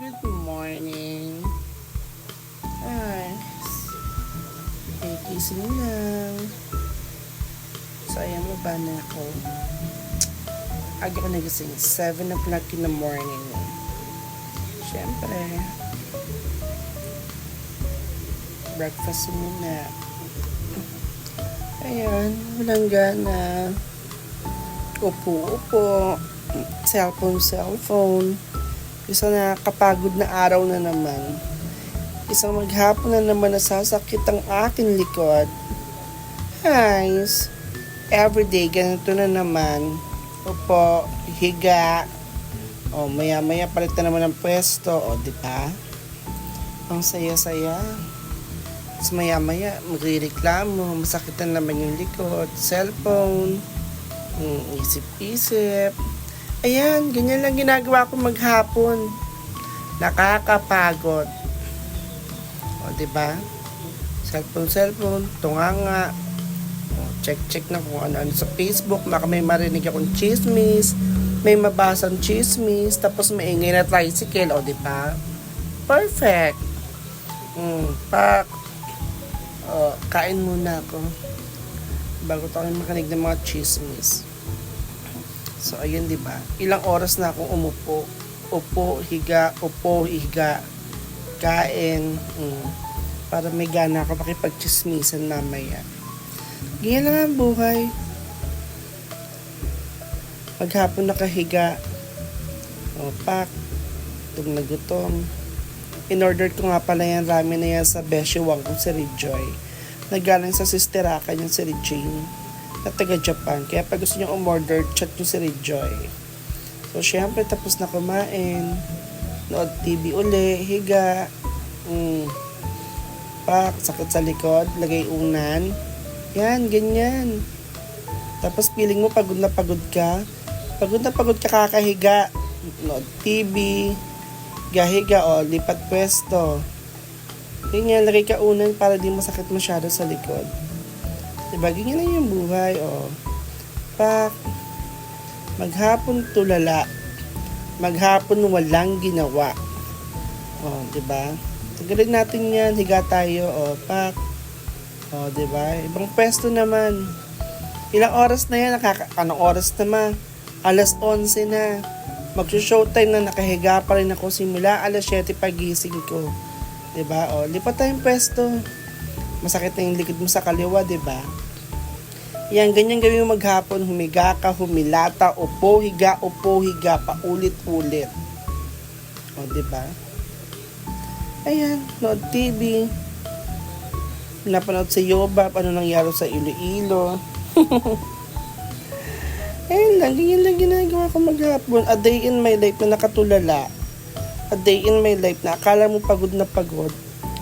Good morning. Ay. Eh, gising lang. So, ayan, baba na ako. Aga ko nagising. 7 o'clock in the morning. Siyempre. Breakfast muna. Ayan, walang gana. Upo-upo. Cellphone, cellphone. Isang nakakapagod na araw na naman. Isang maghapon na naman nasasakit ang aking likod. Guys, everyday ganito na naman. Upo, higa. O, maya-maya palit na naman ang pwesto. O, di ba? Ang saya-saya. Tapos maya-maya, magre-reklamo. Masakit na naman yung likod. Cellphone. Mm, isip-isip. Ayan, ganyan lang ginagawa ko maghapon. Nakakapagod. O, ba? Cellphone, cellphone, tunganga. O, check-check na kung ano-ano sa Facebook. Baka may marinig akong chismis. May mabasang chismis. Tapos maingay na tricycle. O, ba? Perfect. Mm, pak. O, kain muna ako. Bago tayo makanig ng mga chismis. So, ayun, di ba? Ilang oras na akong umupo. Upo, higa, upo, higa. Kain. Mm, para may gana ako makipagchismisan mamaya. Ganyan lang ang buhay. Maghapon nakahiga. O, pak. Itong nagutom. In-order ko nga pala yan ramen na yan sa Beshiwang kong si Rejoy. Nagaling sa sister Aka yung si Regine na taga Japan. Kaya pag gusto nyo umorder, chat nyo si Rejoy. So, syempre, tapos na kumain. Nood TV uli, higa. Mm. Pak, sakit sa likod, lagay unan. Yan, ganyan. Tapos feeling mo pagod na pagod ka. Pagod na pagod ka kakahiga. Nood TV. Gahiga o, lipat pwesto. Ganyan, lagay ka unan para di masakit masyado sa likod. Diba? Ganyan lang yung buhay, o. Pak, maghapon tulala. Maghapon walang ginawa. O, diba? Tagalin natin yan, higa tayo, o, pak. O, diba? Ibang pwesto naman. Ilang oras na yan, nakaka- anong oras naman? Alas 11 na. Magso-showtime na nakahiga pa rin ako simula alas 7 pagising ko. 'Di ba? O, lipat tayong pwesto. Masakit na yung likod mo sa kaliwa, 'di ba? Yan, ganyan gawin mo maghapon. Humiga ka, humilata, upo, higa, upo, higa, paulit-ulit. O, di ba? Ayan, nood TV. Napanood sa Yoba, ano nangyari sa Iloilo. Ayun lang, ganyan lang ginagawa ko maghapon. A day in my life na nakatulala. A day in my life na akala mo pagod na pagod.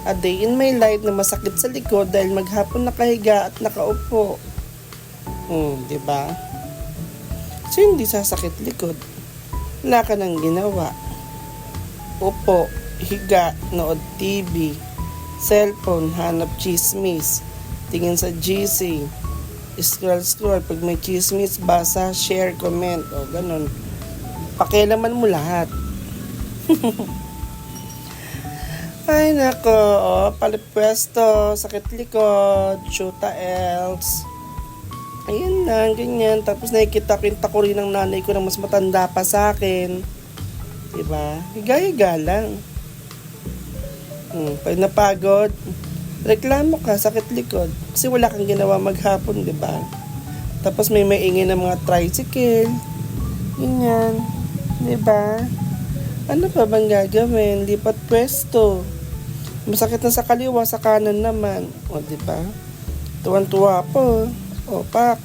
A day in my life na masakit sa likod dahil maghapon nakahiga at nakaupo. Hmm, di ba? So, hindi sasakit likod. Wala ka nang ginawa. Upo, higa, nood TV, cellphone, hanap chismis, tingin sa GC, scroll scroll, pag may chismis, basa, share, comment, o ganun. Pakialaman mo lahat. Ay nako, oh, palipwesto, sakit likod, shoota else. Ayun lang, ganyan. Tapos nakikita ko rin ng nanay ko na mas matanda pa sa akin. Diba? Higa-higa lang. Hmm, pag napagod, reklamo ka, sakit likod. Kasi wala kang ginawa maghapon, di ba? Tapos may maingay ng mga tricycle. Ganyan. Di ba? Ano pa bang gagawin? Lipat pwesto. Masakit na sa kaliwa, sa kanan naman. O, di ba? Tuwan-tuwa po. O, pak.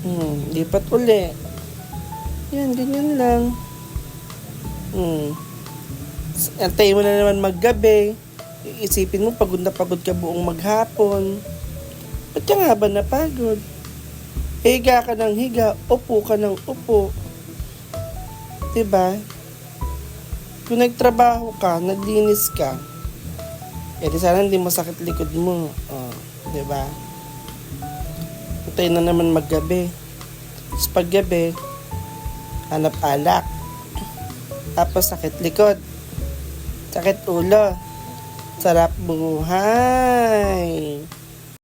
Hmm, lipat uli. Yan, ganyan lang. Hmm. Antayin mo na naman maggabi. Iisipin mo, pagod na pagod ka buong maghapon. Ba't ka nga ba napagod? Higa ka ng higa, upo ka ng upo. Diba? Kung nagtrabaho ka, naglinis ka, eh di sana hindi masakit likod mo. Oh, diba? Antayin na naman maggabi. Tapos paggabi, hanap alak. Tapos sakit likod. Sakit ulo. Sarap buhay.